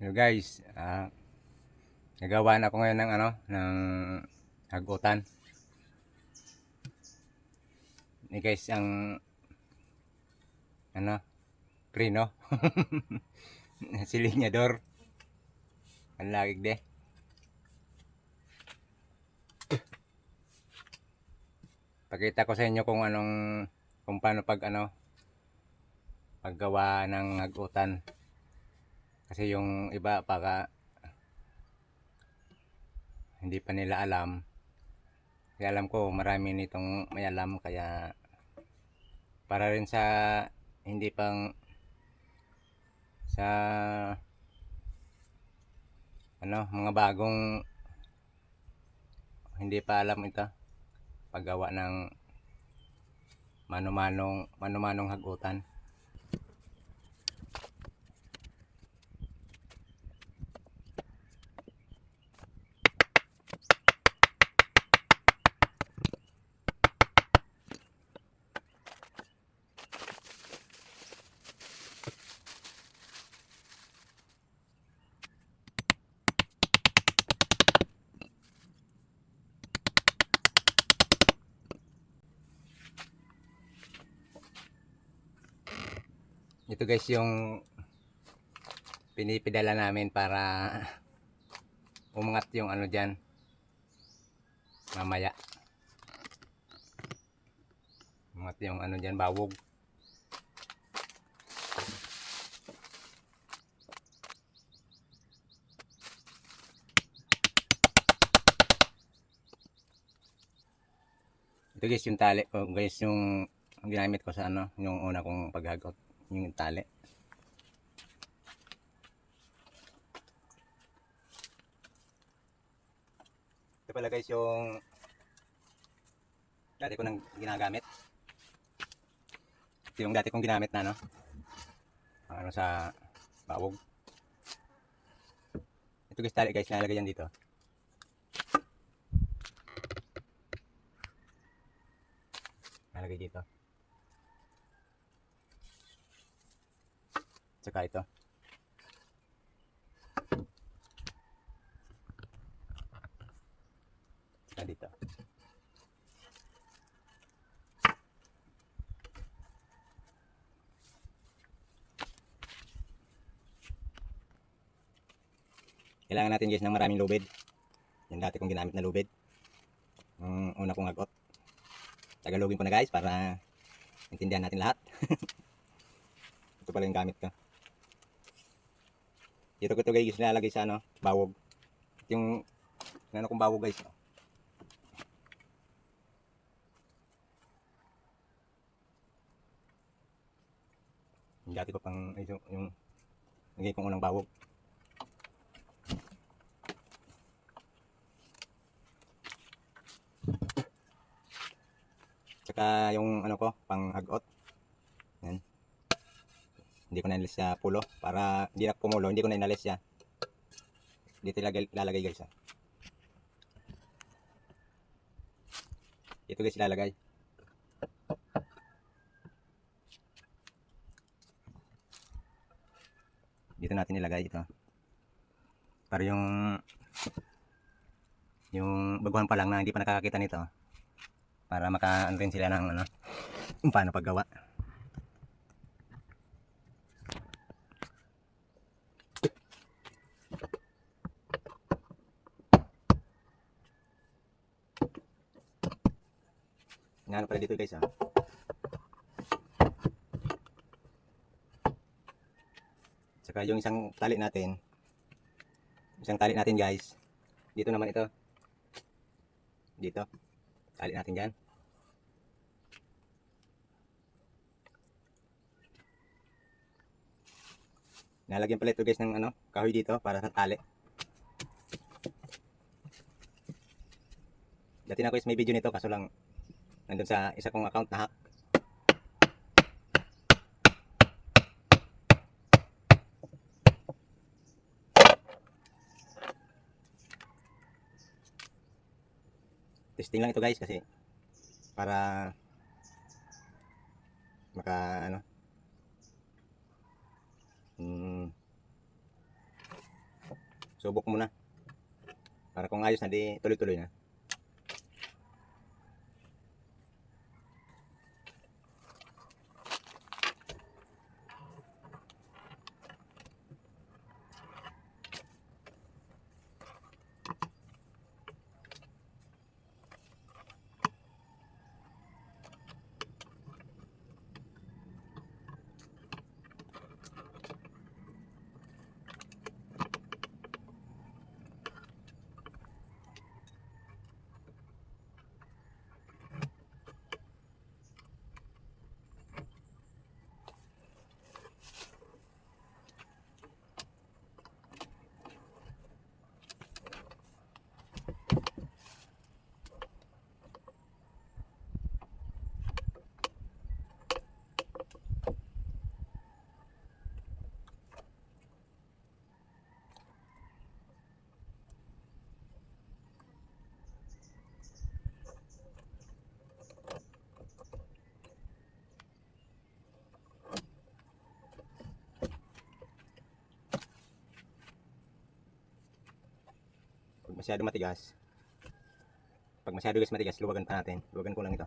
Hello guys, ah nagawa na ako ngayon ng ano, ng hagutan. Ni guys ang ano, prino. si Linyador. Ang lagig de. Pakita ko sa inyo kung anong kung paano pag ano paggawa ng hagutan. Kasi yung iba baka hindi pa nila alam. Kaya alam ko marami nitong may alam kaya para rin sa hindi pang sa ano mga bagong hindi pa alam ito paggawa ng mano-manong mano-manong hagutan. Ito guys yung pinipidala namin para umangat yung ano dyan. Mamaya. Umangat yung ano dyan bawog. Ito guys yung tali ko guys yung ginamit ko sa ano yung una kong paghagot yung tali. Ito pala guys yung dati ko nang ginagamit. Ito yung dati kong ginamit na no. Ang ano sa bawog. Ito guys tali guys, nalagay yan dito. Nalagay dito. Tsaka ito. Tsaka dito. Kailangan natin guys ng maraming lubid. Yung dati kong ginamit na lubid. Yung una kong agot. Tagalogin ko na guys para intindihan natin lahat. Ito pala yung gamit ko. Dito ko ito guys nilalagay sa ano, bawog. Ito yung ano kong bawog guys. oh. Dati ko pang ito, yung nagay kong unang bawog. Tsaka yung ano ko, pang hagot. Yan. Hindi ko na inalis sa pulo. Para hindi na pumulo, hindi ko na inalis siya. Dito ilalagay, ilalagay guys. ah. Dito guys ilalagay. Dito natin ilagay ito. Para yung yung baguhan pa lang na hindi pa nakakakita nito. Para maka ano rin sila ng ano, paano paggawa. Inaano pala dito guys ah. Saka yung isang tali natin. Isang tali natin guys. Dito naman ito. Dito. Tali natin dyan. Nalagyan pala ito guys ng ano, kahoy dito para sa tali. Dati na guys may video nito kaso lang nandun sa isa kong account na hack. Testing lang ito guys kasi para maka ano mm, Subok muna. Para kung ayos na, di tuloy-tuloy na. Masyado matigas, pag masyado guys matigas, luwagan pa natin. Luwagan ko lang ito.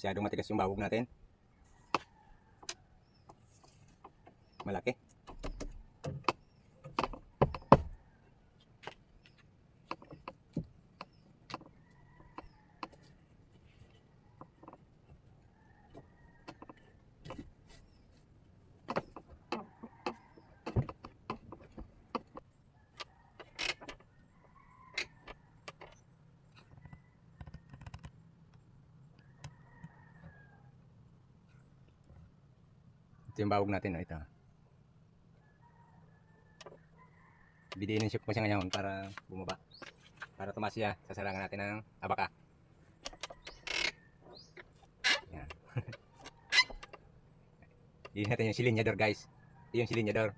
Masyadong matigas yung babog natin. Malaki. Ito yung bawog natin, oh, ito. Bidiinin siya po siya ngayon para bumaba. Para tumas siya sa salangan natin ng abaka. Yan. Diinin natin yung silinyador guys. Ito yung silinyador.